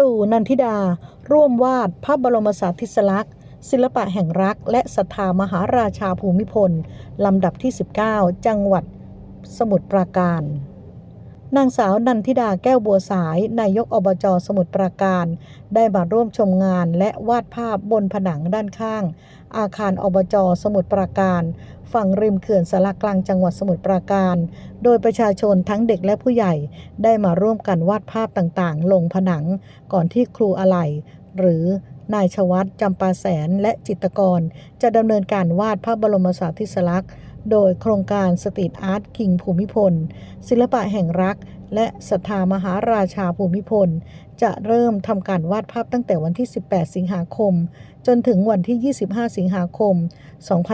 ตู่นันทิดา ร่วมวาดพระบรมสาธิสลักษณ์ ศิลปะแห่งรัก และศรัทธามหาราชาภูมิพล ลำดับที่ 19 จังหวัดสมุทรปราการ นางสาวนันทิดาแก้วบัวสาย นายกอบจสมุทรปราการ ได้มาร่วมชมงานและวาดภาพบนผนังด้านข้าง อาคารอบจสมุทรปราการ ฝั่งริมเขื่อนสารกลางจังหวัดสมุทรปราการ โดยประชาชนทั้งเด็กและผู้ใหญ่ ได้มาร่วมกันวาดภาพต่างๆ ลงผนังก่อนที่ครูอะไหล่หรือนายชวัตจำปาแสนและจิตกร จะดำเนินการวาดพระบรมสาธิสลักษณ์ โดยโครงการสตรีทอาร์ตคิงภูมิพล ศิลปะแห่งรัก และศรัทธามหาราชาภูมิพล จะเริ่มทำการวาดภาพตั้งแต่วันที่ 18 สิงหาคม จนถึงวันที่ 25 สิงหาคม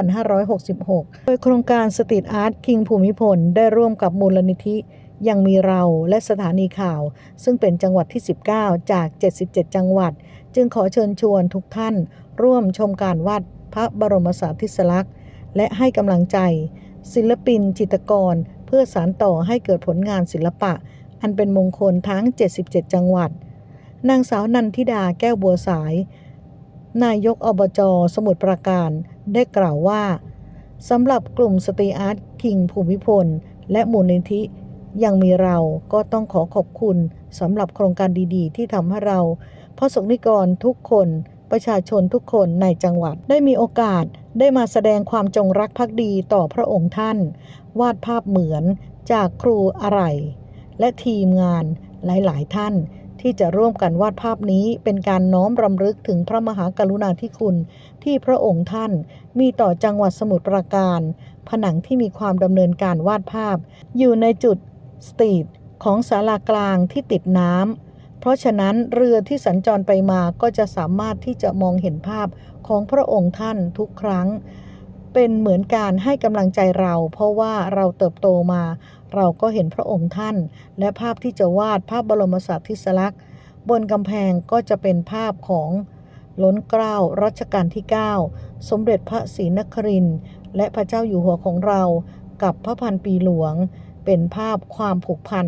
2566 โดยโครงการสตรีทอาร์ตคิงภูมิพล ได้ร่วมกับมูลนิธิยังมีเราและสถานีข่าว ซึ่งเป็นจังหวัดที่ 19 จาก 77 จังหวัด จึงขอเชิญชวนทุกท่าน ร่วมชมการวาดพระบรมสาธิสลักษณ์ และให้กำลังใจ ศิลปินจิตกร เพื่อสานต่อให้เกิดผลงานศิลปะ อันเป็นมงคลทั้ง 77 จังหวัด นางสาวนันทิดาแก้วบัวสาย นายกอบจสมุทรปราการได้กล่าวว่าสำหรับกลุ่มสตรีอาร์ตคิงภูมิพล และมูลนิธิยังมีเราก็ต้องขอขอบคุณสำหรับโครงการดีๆ ที่ทำให้เราพระสงฆ์นิกรทุกคน ประชาชนทุกคนในจังหวัดได้มีโอกาสได้มาแสดงความจงรักภักดีต่อพระองค์ท่าน วาดภาพเหมือนจากครูอะไร และทีมงานหลาย ๆ ท่านที่จะร่วมกันวาดภาพนี้เป็นการน้อมรำลึกถึงพระมหากรุณาธิคุณ ที่พระองค์ท่าน มีต่อจังหวัดสมุทรปราการ ผนังที่มีความดำเนินการวาดภาพ อยู่ในจุดสตรีทของศาลากลางที่ติดน้ำ เพราะฉะนั้นเรือที่สัญจรไปมาก็จะสามารถที่จะมองเห็นภาพของพระองค์ท่านทุกครั้ง เป็นเหมือนการให้กำลังใจเรา เพราะว่าเราเติบโตมา เราก็เห็นพระองค์ท่าน และภาพที่จะวาดภาพบรมสาธิสลักษณ์ บนกำแพงก็จะเป็นภาพของล้นเกล้ารัชกาลที่ 9 สมเด็จพระศรีนครินทร์และพระเจ้าอยู่หัวของเรากับพระพันปีหลวง เป็นภาพความผูกพัน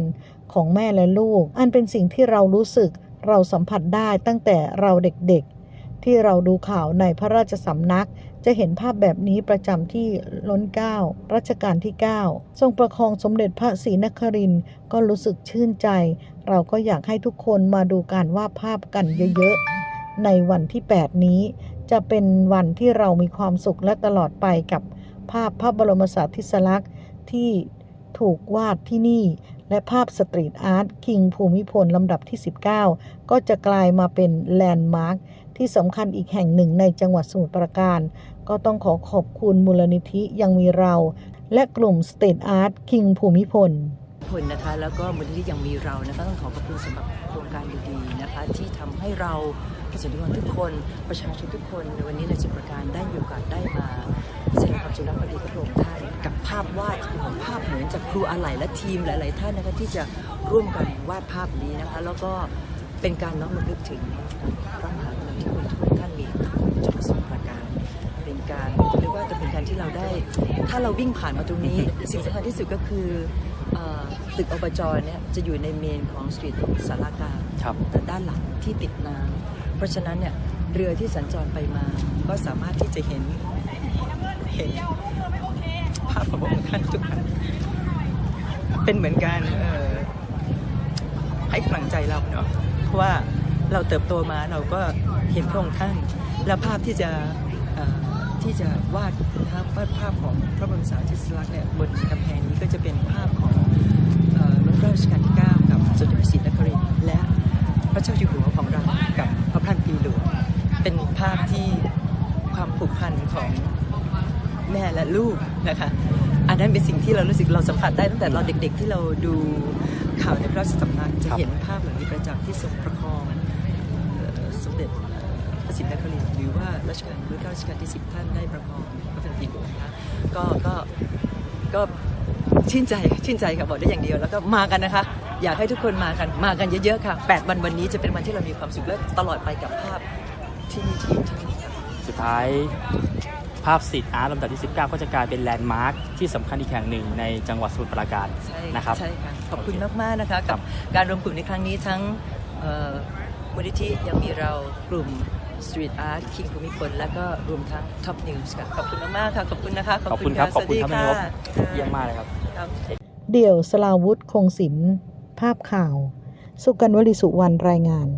ของแม่และลูก อันเป็นสิ่งที่เรารู้สึกเราสัมผัสได้ตั้งแต่เราเด็กๆ ที่เราดูข่าวในพระราชสำนัก จะเห็นภาพแบบนี้ประจำที่ล้นเก้ารัชกาลที่ 9 ทรงประคองสมเด็จพระศรีนครินทร์ก็รู้สึกชื่นใจ เราก็อยากให้ทุกคนมาดูการวาดภาพกันเยอะๆ ในวันที่ 8 นี้ จะเป็นวันที่เรามีความสุขและตลอดไปกับภาพพระบรมสาธิสลักษณ์ที่ ถูกวาดที่นี่ และภาพสตรีทอาร์ตคิงภูมิพลลำดับที่ 19 ก็จะกลายมาเป็นแลนด์มาร์คที่สำคัญอีกแห่งหนึ่งในจังหวัดสมุทรปราการ ก็ต้องขอขอบคุณมูลนิธิยังมีเรา และกลุ่มสตรีทอาร์ตคิงภูมิพลคนนะคะแล้วก็มูลนิธิยังมีเรานะคะต้องขอขอบคุณสำหรับโครงการดีๆนะคะ ที่ทำให้เราประชาชนทุกคนประชาชนทุกคนในวันนี้ในจุดประการได้มีโอกาสได้มา แสดงความจงรักภักดีกับพระองค์ท่านกับภาพวาดของภาพเหมือนจากครูอะไหล่และทีมหลาย ๆ ท่านนะคะที่จะร่วมกันวาดภาพนี้นะคะ แล้วก็เป็นการน้อมรำลึกถึงพระมหากรุณาธิคุณที่พระองค์ท่านมีต่อจังหวัดสมุทรปราการเป็นการเรียกว่าจะเป็นการที่เราได้ ถ้าเราวิ่งผ่านมาตรงนี้ สิ่งสำคัญที่สุดก็คือเอ่อตึกอบจเนี่ยจะอยู่ในเมนของสตรีทสารากลางครับด้านหลังที่ติดน้ำเพราะฉะนั้นเนี่ยเรือที่สัญจรไปมาก็สามารถที่จะเห็น เห็นภาพของพระองค์ท่านทุกครั้งเป็นเหมือนการให้กำลังใจเราเนาะเพราะว่าเราเติบโตมาเราก็เห็นพระองค์ท่าน แล้วภาพที่จะที่จะวาดภาพวาดภาพของพระบรมสารีริกธาตุเนี่ยบนกำแพงนี้ก็จะเป็นภาพของรัชกาลที่9กับสมเด็จพระศรีนครินทร์และพระเจ้าอยู่หัวของเรากับพระพันปีหลวงเป็นภาพที่ความผูกพันของ แม่และลูกนะคะอันนั้นเป็นสิ่งที่เรารู้สึกเราสัมผัสได้ตั้งแต่เราเด็กๆ ที่เราดูข่าวในพระราชสำนักจะเห็นภาพเหล่านี้ประจำที่ทรงประคองสมเด็จเอ่อพระศรีนครินทร์หรือว่ารัชกาลรุ่เก้ารัชกาลที่สิบท่านได้ประคองพระพันปีหลวงนะคะก็ก็ก็ชื่นใจชื่นใจค่ะบอกได้อย่างเดียวแล้วก็มากันนะคะ อยากให้ทุกคนมากันมากันเยอะๆค่ะ8วันวันนี้จะเป็นวันที่เรามีความสุขและตลอดไปกับภาพที่นี่ที่ที่นี่ค่ะสุดท้าย ภาพสตรีทอาร์ตลำดับที่ 19 ก็จะกลายเป็นแลนด์มาร์คที่สำคัญอีกแห่งหนึ่งในจังหวัดสมุทรปราการใช่นะครับใช่ค่ะขอบคุณมาก ๆ นะคะครักับบการรวมกลุ่มในครั้งนี้ทั้งเอ่อมูลนิธิยังมีเรากลุ่ม Street Art King ภูมิพลและก็รวมทั้ง Top News ค่ะ ขอบคุณมาก ๆ ค่ะ ขอบคุณนะคะ ขอบคุณครับ ขอบคุณครับสวัสท่านดีนายกค่ะเยี่ยมมากเลยครับครับ เดี่ยวสลาวุธคงศิลป์ภาพข่าว สุกันวลีสุวรรณรายงาน